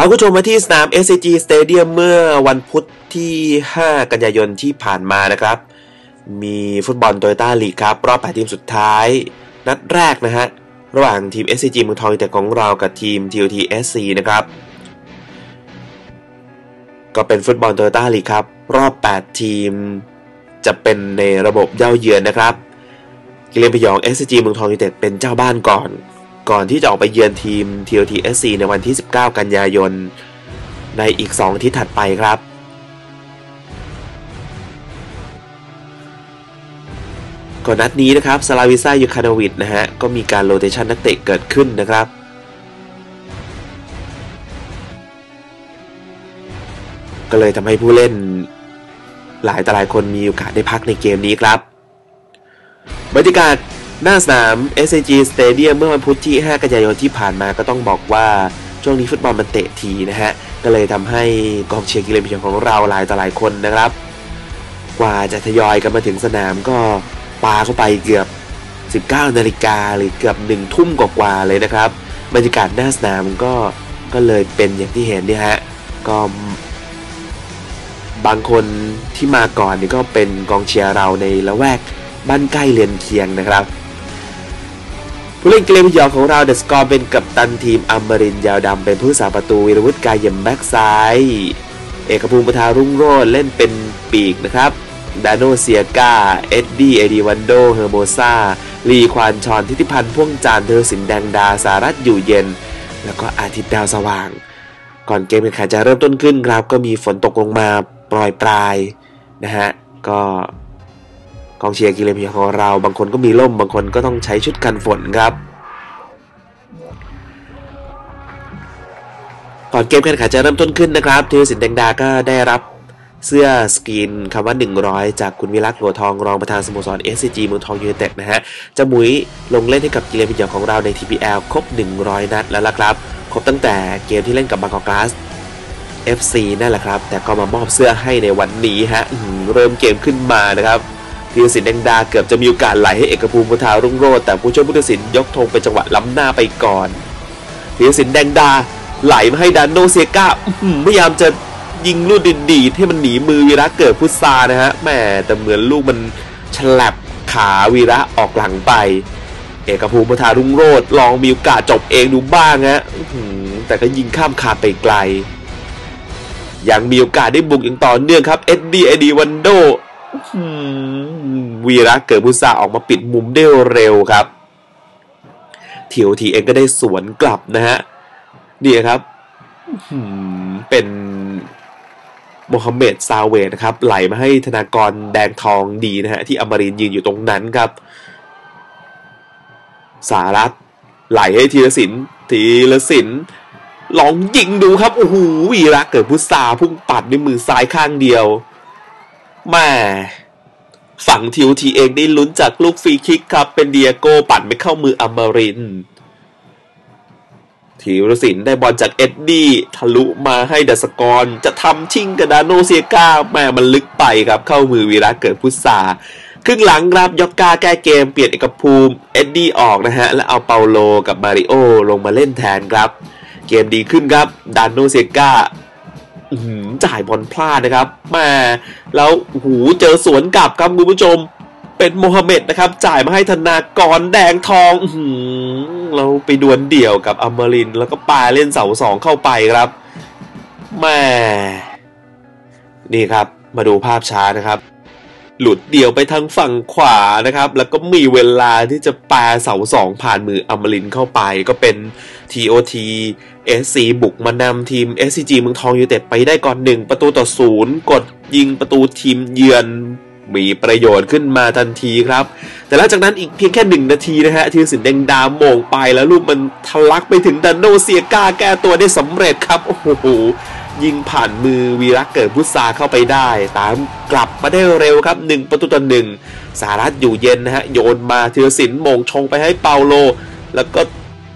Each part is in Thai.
พาคุณผู้ชมมาที่สนาม SCG Stadium เมื่อวันพุธที่ 5 กันยายนที่ผ่านมานะครับ มีฟุตบอลโตโยต้าลีกครับ รอบ8ทีมสุดท้าย นัดแรกนะฮะ ระหว่างทีม SCG เมืองทองแต่ของเรากับทีม TOT SC นะครับ ก็เป็นฟุตบอลโตโยต้าลีกครับ รอบ 8 ทีม จะเป็นในระบบเย่าเยือนนะครับกิเลนพยอง SCG เมืองทองยูเต็ดเป็นเจ้าบ้านก่อน ก่อนที่จะออกไปเยือนทีม TOT SC ในวันที่ 19 กันยายน ในอีก 2 ที่ถัดไปครับ ก่อนนัดนี้นะครับซาลาวิซ่ายูคานาวิดนะฮะ ก็มีการโรเตชันนักเตะเกิดขึ้นนะครับก็เลยทำให้ผู้เล่นหลายต่อหลายคนมีโอกาสได้พักในเกมนี้ครับบรรยากาศ หน้าสนาม SCG Stadium เมื่อวันพุธที่ 5 กันยายนที่ผ่านมาก็ต้องบอกว่าช่วงนี้ฟุตบอลมันเตะทีนะฮะ ก็เลยทำให้กองเชียร์กิเลนพิยงของเราหลายต่อหลายคนนะครับ กว่าจะทยอยกันมาถึงสนามก็ปาเข้าไปเกือบ 19 นาฬิกาหรือเกือบ1ทุ่มกว่าๆเลยนะครับ บรรยากาศหน้าสนามก็ก็เลยเป็นอย่างที่เห็นนี่ฮะ ก็บางคนที่มาก่อนนี่ก็เป็นกองเชียร์เราในละแวกบ้านใกล้เรือนเคียงนะครับ ผู้เล่นเกมยอของเราเดอะสกอร์เป็นกัปตันทีมอมรินยาวดำเป็นผู้สาประตูวิรวุฒิกายเยมแบ็กซ้ายเอกภูมิปทารุ่งโรจน์เล่นเป็นปีกนะครับดานโนเซียกาเอ็ดดี้เอดีวันโด เฮอร์โมซาลีควานชอน ทิติพันธ์พ่วงจานเธอสินแดงดา สารัตอยู่เย็น แล้วก็อาทิตย์ดาวสว่าง ก่อนเกมแข่งขันจะเริ่มต้นขึ้นครับก็มีฝนตกลงมาปล่อยปลายนะฮะ ก็ กองเชียร์กิเลนพยของเราบางคนก็มีร่มบางคนก็ต้องใช้ชุดกันฝนครับก่อนเกมการแข่งขันจะเริ่มต้นขึ้นนะครับทีมสินแดงดาก็ได้รับเสื้อสกรีนคำว่า 100 จากคุณวิรักษ์หัวทองรองประธานสโมสร SCG เมืองทองยูเนเต็ดนะฮะจะมุ้ยลงเล่นให้กับกิเลนพยของเราใน TPL ครบ 100 นัดแล้วล่ะครับ ครบตั้งแต่เกมที่เล่นกับบางกอกกลาส FC นั่นแหละครับ แต่ก็มามอบเสื้อให้ในวันนี้ฮะเริ่มเกมขึ้นมานะครับ ธีรศิลป์แดงดาเกือบจะมีโอกาสไหลให้เอกภูมิพุทธารุ่งโรจน์แต่ผู้ช่วยผู้ตัดสินยกธงเป็นจังหวะล้ำหน้าไปก่อนธีรศิลป์แดงดาไหลมาให้ดานโนเซกาพยายามจะยิงลูกดีดๆให้มันหนีมือวีระเกิดพุทธานะฮะแม่แต่เหมือนลูกมันฉลับขาวีระออกหลังไป เอกภูมิพุทธารุ่งโรจน์ลองมีโอกาสจบเองดูบ้างฮะแต่ก็ยิงข้ามคาไปไกลยังมีโอกาสได้บุกอย่างต่อเนื่องครับเอ็ดดี้เอดีวันโด วีระเกิดพุทธาออกมาปิดมุมได้เร็วครับเทีโอทีเองก็ได้สวนกลับนะฮะนี่ครับเป็นโมฮัมเหม็ดซาเวตนะครับ ไหลมาให้ธนากรแดงทองดีนะฮะที่อมรินยืนอยู่ตรงนั้นครับ สารัตไหลให้ทีละสินทีละสินลองยิงดูครับโอ้โหวีระเกิดพุทธาพุ่งปัดด้วยมือซ้ายข้างเดียว แม่ฝั่งทิวทีเองได้ลุ้นจากลูกฟรีคิกครับ เป็นเดียโก้ปัดไม่เข้ามืออมรินทิวสินได้บอลจากเอ็ดดี้ทะลุมาให้ดัสกร จะทำชิงกับดานโนเซียกาแม่มันลึกไปครับ เข้ามือวีระเกิดพุทธาครึ่งหลังรับยอกกาแก้เกมเปลี่ยนเอกภูมิเอ็ดดี้ออกนะฮะ แล้วเอาเปาโลกับมาริโอลงมาเล่นแทนครับ เกมดีขึ้นครับดานโนเซียกา จ่ายบอลพลาดนะครับแม่แล้วหูเจอสวนกลับครับคุณผู้ชม เป็นโมฮัมเหม็ดนะครับ จ่ายมาให้ธนากรแดงทองเราไปดวลเดี่ยวกับอมรินแล้วก็ปาเล่นเสาสองเข้าไปครับแม่นี่ครับ มาดูภาพช้านะครับ หลุดเดี่ยวไปทางฝั่งขวานะครับ แล้วก็มีเวลาที่จะปาเสาสองผ่านมืออมรินเข้าไป ก็เป็น TOT SC บุกมานำทีม SCG เมืองทองยูเต็ดไปได้ก่อนหนึ่งประตูต่อศูนย์กดยิงประตูทีมเยือนมีประโยชน์ขึ้นมาทันทีครับ แต่หลังจากนั้นอีกเพียงแค่หนึ่งนาทีนะฮะทีมสินแดงดามโมงไปแล้วลูกมันทะลักไปถึงดันโนเซียกาแก้ตัวได้สำเร็จครับ โอ้โห ยิงผ่านมือวีรักเกิดพุทธาเข้าไปได้ ตามกลับมาได้เร็วครับหนึ่งประตูต่อหนึ่งสารัตอยู่เย็นนะฮะ โยนมาเทียสินมงชงไปให้เปาโล แล้วก็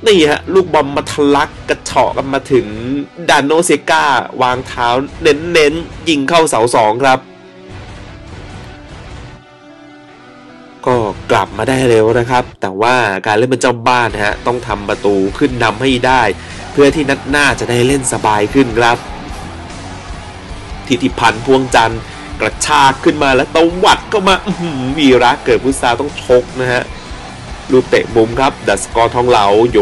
นี่ฮะ ลูกบอลมาทะลักกระเฉาะกันมาถึงดานโนเซกาวางเท้าเน้นๆ ยิงเข้าเสาสองครับ ก็กลับมาได้เร็วนะครับ แต่ว่าการเล่นเป็นเจ้าบ้านฮะต้องทำประตูขึ้นนำให้ได้เพื่อที่นัดหน้าจะได้เล่นสบายขึ้นครับ ทิติพันธ์พวงจันทร์กระชากขึ้นมาแล้วตวัดก็มาวีระเกิดพุทธาต้องชกนะฮะลูกเตะมุมครับ ดัสกอร์ทองเหลาโย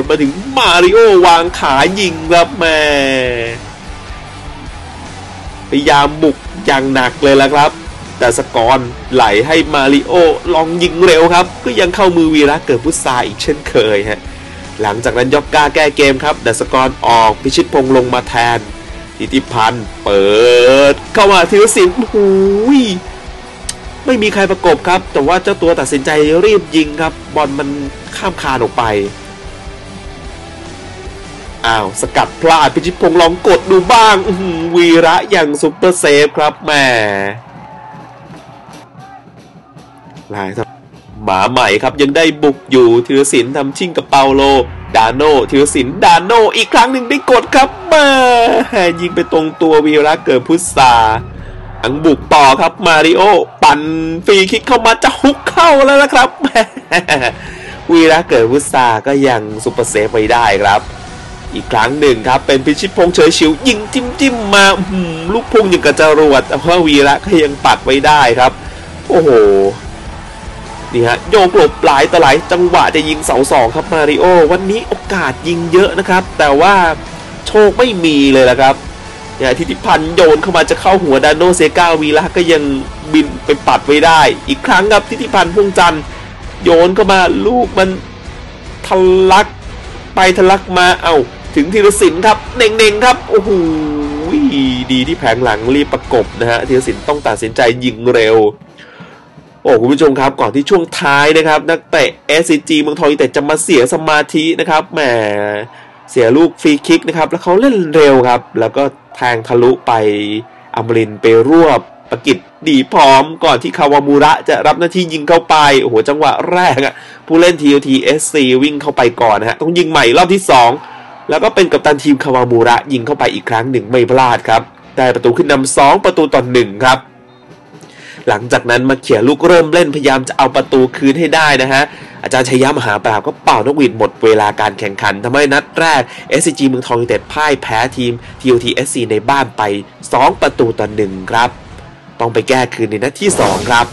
นมาถึงมาริโอวางขายิงครับแม่พยายามบุกอย่างหนักเลยละครับดัสกอรไหลให้มาริโอลองยิงเร็วครับ ก็ยังเข้ามือวีระเกิดพุทธาอีกเช่นเคยฮะหลังจากนั้นยอกกาแก้เกมครับดัสกอรออกพิชิตพงลงมาแทน ทิติพันธ์เปิด เข้ามาธีรศิลป์หูยไม่มีใครประกบครับ แต่ว่าเจ้าตัวตัดสินใจรีบยิงครับ บอลมันข้ามคานออกไป อ้าว สกัดพลาดพิชิตพงษ์ลองกดดูบ้างวีระอย่างซุปเปอร์เซฟครับแหมลายครับ หมาใหม่ครับยังได้บุกอยู่ธีรศิลป์ทำชิ่งกับเปาโล ดาโนธีรศิลป์ดาโนอีกครั้งหนึ่งได้กดครับมายิงไปตรงตัววีระเกิดพุทธาอังบุกต่อครับมาริโอ ปั่นฟรีคิกเข้ามาจะฮุกเข้าแล้วนะครับ วีระเกิดพุทธาก็ยังซุปเปอร์เซฟไปได้ครับ อีกครั้งหนึ่งครับ เป็นพิชิตพงเฉยชิว ยิงจิ้มจิ้มมาลูกพุ่งอย่างกระจรวดแต่ว่าวีระก็ยังปัดไว้ได้ครับ โอ้โห นี่ฮะโยกหลบหลายต่อหลายจังหวะจะยิงเสาสองครับมาริโอวันนี้โอกาสยิงเยอะนะครับ แต่ว่าโชคไม่มีเลยละครับเนี่ยทิติพันธ์โยนเข้ามาจะเข้าหัวดานโนเซกาวีละก็ยังบินไปปัดไว้ได้ อีกครั้งครับทิติพันธ์พงจันโยนเข้ามาลูกมันทะลักไปทะลักมาเอาถึงธีรศิลป์ครับเน่งๆครับโอ้โหดีที่แผงหลังรีบประกบนะฮะธีรศิลป์ต้องตัดสินใจยิงเร็ว โอ้คุณผู้ชมครับก่อนที่ช่วงท้ายนะครับ นักเตะ SCG เมืองทองแต่จะมาเสียสมาธินะครับแหมเสียลูกฟรีคิกนะครับ แล้วเขาเล่นเร็วครับ แล้วก็แทงทะลุไปอมรินไปรวบประกิตดีพร้อมก่อนที่คาวามูระจะรับหน้าที่ยิงเข้าไป โอ้โห จังหวะแรกอะผู้เล่น TOT SC วิ่งเข้าไปก่อนนะฮะ ต้องยิงใหม่รอบที่ 2 แล้วก็เป็นกัปตันทีมคาวามูระยิงเข้าไปอีกครั้งหนึ่งไม่พลาดครับ ได้ประตูขึ้นนำสองประตูต่อหนึ่งครับ หลังจากนั้นมาเขี่ยลูกเริ่มเล่นพยายามจะเอาประตูคืนให้ได้นะฮะอาจารย์ชัยยะมหาปราบก็เป่านกหวีดหมดเวลาการแข่งขันทำให้นัดแรก SCG เมืองทองยูเต็ดพ่ายแพ้ทีม TOTSC ในบ้านไป 2 ประตูต่อหนึ่งครับ ต้องไปแก้คืนในนัดที่ 2 ครับ